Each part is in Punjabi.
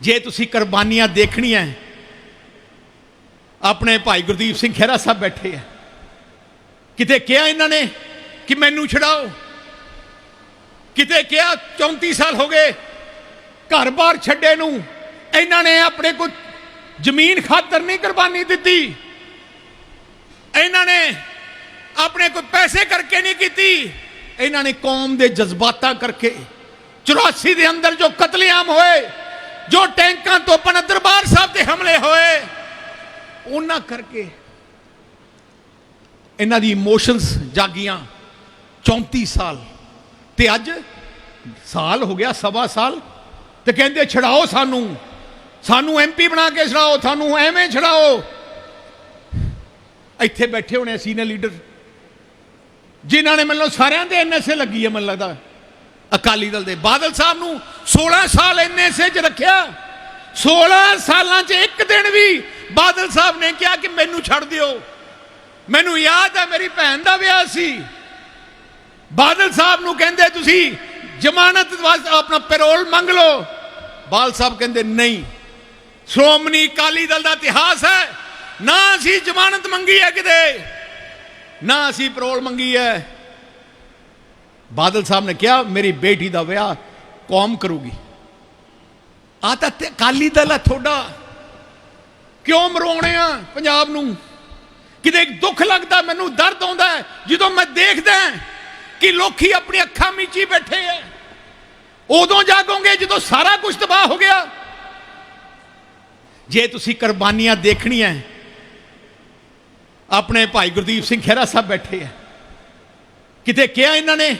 ਜੇ ਤੁਸੀਂ ਕੁਰਬਾਨੀਆਂ ਦੇਖਣੀਆਂ ਆਪਣੇ ਭਾਈ ਗੁਰਦੀਪ ਸਿੰਘ ਖਹਿਰਾ ਸਾਹਿਬ ਬੈਠੇ ਆ ਕਿਤੇ ਕਿਹਾ ਇਹਨਾਂ ਨੇ ਕਿ ਮੈਨੂੰ ਛਡਾਓ? ਕਿਤੇ ਕਿਹਾ 34 ਸਾਲ ਹੋ ਗਏ ਘਰ-ਬਾਰ ਛੱਡੇ ਨੂੰ, ਇਹਨਾਂ ਨੇ ਆਪਣੇ ਕੋਈ ਜ਼ਮੀਨ ਖਾਤਰ ਨਹੀਂ ਕੁਰਬਾਨੀ ਦਿੱਤੀ। ਇਹਨਾਂ ਨੇ ਆਪਣੇ ਕੋਈ ਪੈਸੇ ਕਰਕੇ ਨਹੀਂ ਕੀਤੀ। ਇਹਨਾਂ ਨੇ ਕੌਮ ਦੇ ਜਜ਼ਬਾਤਾਂ ਕਰਕੇ 84 ਦੇ ਅੰਦਰ ਜੋ ਕਤਲੇਆਮ ਹੋਏ ਜੋ ਟੈਂਕਾਂ ਤੋਂ ਆਪਣਾ ਦਰਬਾਰ ਸਾਹਿਬ ਤੇ ਹਮਲੇ ਹੋਏ, ਉਹਨਾਂ ਕਰਕੇ ਇਹਨਾਂ ਦੀ ਇਮੋਸ਼ਨਸ ਜਾਗੀਆਂ 34 ਸਾਲ। ਤੇ ਅੱਜ ਸਾਲ ਹੋ ਗਿਆ, ਸਵਾ ਸਾਲ। ਤੇ ਕਹਿੰਦੇ, ਛਡਾਓ ਸਾਨੂੰ। ਸਾਨੂੰ ਐਮਪੀ ਬਣਾ ਕੇ ਛਡਾਓ, ਸਾਨੂੰ ਐਵੇਂ ਛਡਾਓ। ਇੱਥੇ ਬੈਠੇ ਹੋਣੇ ਸੀਨੀਅਰ ਲੀਡਰ ਜਿਨ੍ਹਾਂ ਨੇ ਮੈਨੂੰ ਸਾਰਿਆਂ ਦੇ ਐਨਐਸਏ ਲੱਗੀ ਹੈ ਮੈਨੂੰ ਲੱਗਦਾ। ਅਕਾਲੀ ਦਲ ਦੇ ਬਾਦਲ ਸਾਹਿਬ ਨੂੰ 16 ਸਾਲ ਐਨਐਸਏ 'ਚ ਰੱਖਿਆ। 16 ਸਾਲਾਂ 'ਚ ਇੱਕ ਦਿਨ ਵੀ ਬਾਦਲ ਸਾਹਿਬ ਨੇ ਕਿਹਾ ਕਿ ਮੈਨੂੰ ਛੱਡ ਦਿਓ। ਮੈਨੂੰ ਯਾਦ ਹੈ ਮੇਰੀ ਭੈਣ ਦਾ ਵਿਆਹ ਸੀ। ਬਾਦਲ ਸਾਹਿਬ ਨੂੰ ਕਹਿੰਦੇ, ਤੁਸੀਂ ਜ਼ਮਾਨਤ ਵਾਸਤੇ ਆਪਣਾ ਪੈਰੋਲ ਮੰਗ ਲਓ। ਬਾਲ ਸਾਹਿਬ ਕਹਿੰਦੇ, ਨਹੀਂ। ਸ਼੍ਰੋਮਣੀ ਅਕਾਲੀ ਦਲ ਦਾ ਇਤਿਹਾਸ ਹੈ। ਨਾ ਅਸੀਂ ਜ਼ਮਾਨਤ ਮੰਗੀ ਹੈ ਕਿਤੇ। ਨਾ ਅਸੀਂ ਪੈਰੋਲ ਮੰਗੀ ਹੈ। ਬਾਦਲ ਸਾਹਿਬ ਨੇ ਕਿਹਾ, ਮੇਰੀ ਬੇਟੀ ਦਾ ਵਿਆਹ ਕੌਮ ਕਰੂਗੀ ਆ ਤਾਂ ਤੇ ਅਕਾਲੀ ਦਲ ਹੈ ਤੁਹਾਡਾ ਕਿਉਂ ਮਰੋਣੇ ਆ ਪੰਜਾਬ ਨੂੰ ਕਿਤੇ ਦੁੱਖ ਲੱਗਦਾ ਮੈਨੂੰ ਦਰਦ ਆਉਂਦਾ ਜਦੋਂ ਮੈਂ ਦੇਖਦਾ ਕਿ ਲੋਕੀ ਆਪਣੀ ਅੱਖਾਂ ਮੀਚੀ ਬੈਠੇ ਐ ਉਦੋਂ ਜਾਗੋਗੇ ਜਦੋਂ ਸਾਰਾ ਕੁਝ ਤਬਾਹ ਹੋ ਗਿਆ ਜੇ ਤੁਸੀਂ ਕੁਰਬਾਨੀਆਂ ਦੇਖਣੀਆਂ ਆਪਣੇ ਭਾਈ ਗੁਰਦੀਪ ਸਿੰਘ ਖਹਿਰਾ ਸਾਹਿਬ ਬੈਠੇ ਆ ਕਿਤੇ ਕਿਹਾ ਇਹਨਾਂ ਨੇ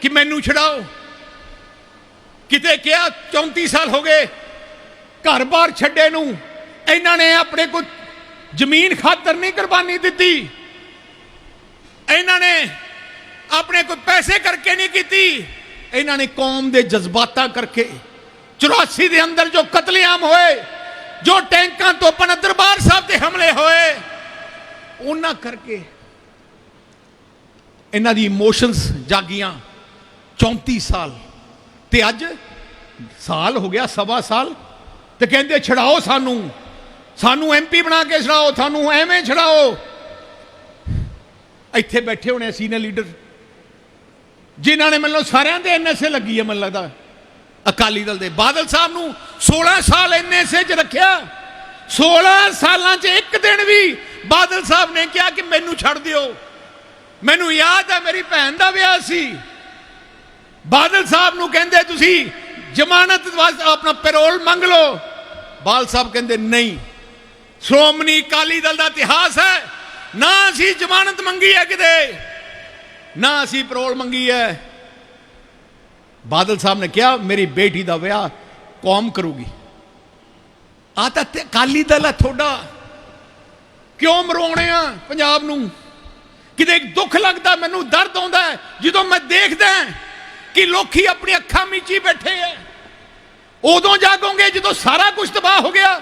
ਕਿ ਮੈਨੂੰ ਛਡਾਓ ਕਿਤੇ ਕਿਹਾ 34 ਸਾਲ ਹੋ ਗਏ ਘਰ-ਬਾਰ ਛੱਡੇ ਨੂੰ, ਇਹਨਾਂ ਨੇ ਆਪਣੇ ਕੋਈ ਜ਼ਮੀਨ ਖਾਤਰ ਨਹੀਂ ਕੁਰਬਾਨੀ ਦਿੱਤੀ। ਇਹਨਾਂ ਨੇ ਆਪਣੇ ਕੋਈ ਪੈਸੇ ਕਰਕੇ ਨਹੀਂ ਕੀਤੀ। ਇਹਨਾਂ ਨੇ ਕੌਮ ਦੇ ਜਜ਼ਬਾਤਾਂ ਕਰਕੇ 84 ਦੇ ਅੰਦਰ ਜੋ ਕਤਲੇਆਮ ਹੋਏ, ਜੋ ਟੈਂਕਾਂ ਤੋਂ ਆਪਣਾ ਦਰਬਾਰ ਸਾਹਿਬ ਤੇ ਹਮਲੇ ਹੋਏ, ਉਹਨਾਂ ਕਰਕੇ ਇਹਨਾਂ ਦੀ ਇਮੋਸ਼ਨਸ ਜਾਗੀਆਂ 34 ਸਾਲ ਤੇ ਅੱਜ ਸਾਲ ਹੋ ਗਿਆ, ਸਵਾ ਸਾਲ, ਤੇ ਕਹਿੰਦੇ ਛਡਾਓ ਸਾਨੂੰ। ਸਾਨੂੰ ਐਮਪੀ ਬਣਾ ਕੇ ਛਡਾਓ, ਸਾਨੂੰ ਐਵੇਂ ਛਡਾਓ। ਇੱਥੇ ਬੈਠੇ ਹੋਣੇ ਸੀਨੀਅਰ ਲੀਡਰ ਜਿਨ੍ਹਾਂ ਨੇ ਮੈਨੂੰ ਸਾਰਿਆਂ ਦੇ ਐਨਐਸਏ ਲੱਗੀ ਹੈ, ਮੈਨੂੰ ਲੱਗਦਾ। ਅਕਾਲੀ ਦਲ ਦੇ। ਬਾਦਲ ਸਾਹਿਬ ਨੂੰ 16 ਸਾਲ ਐਨਐਸਏ 'ਚ ਰੱਖਿਆ। 16 ਸਾਲਾਂ 'ਚ ਇੱਕ ਦਿਨ ਵੀ ਬਾਦਲ ਸਾਹਿਬ ਨੇ ਕਿਹਾ ਕਿ ਮੈਨੂੰ ਛੱਡ ਦਿਓ। ਮੈਨੂੰ ਯਾਦ ਹੈ, ਮੇਰੀ ਭੈਣ ਦਾ ਵਿਆਹ ਸੀ। ਬਾਦਲ ਸਾਹਿਬ ਨੂੰ ਕਹਿੰਦੇ ਤੁਸੀਂ ਜ਼ਮਾਨਤ ਵਾਸਤੇ ਆਪਣਾ ਪੈਰੋਲ ਮੰਗ ਲਓ। ਬਾਲ ਸਾਹਿਬ ਕਹਿੰਦੇ ਨਹੀਂ। ਸ਼੍ਰੋਮਣੀ ਅਕਾਲੀ ਦਲ ਦਾ ਇਤਿਹਾਸ ਹੈ। ਨਾ ਅਸੀਂ ਜ਼ਮਾਨਤ ਮੰਗੀ ਹੈ ਕਿਤੇ। ਨਾ ਅਸੀਂ ਪੈਰੋਲ ਮੰਗੀ ਹੈ। ਬਾਦਲ ਸਾਹਿਬ ਨੇ ਕਿਹਾ, ਮੇਰੀ ਬੇਟੀ ਦਾ ਵਿਆਹ ਕੌਮ ਕਰੂਗੀ। ਆ ਤਾਂ ਅਕਾਲੀ ਦਲ ਹੈ ਤੁਹਾਡਾ। ਕਿਉਂ ਮਰੋਣੇ ਆ ਪੰਜਾਬ ਨੂੰ? ਕਿਤੇ ਦੁੱਖ ਲੱਗਦਾ, ਮੈਨੂੰ ਦਰਦ ਆਉਂਦਾ ਜਦੋਂ ਮੈਂ ਦੇਖਦਾ ਕਿ ਲੋਕੀ ਆਪਣੀ ਅੱਖਾਂ ਮੀਚੀ ਬੈਠੇ ਐ ਉਦੋਂ ਜਾਗੋਗੇ ਜਦੋਂ ਸਾਰਾ ਕੁਝ ਤਬਾਹ ਹੋ ਗਿਆ।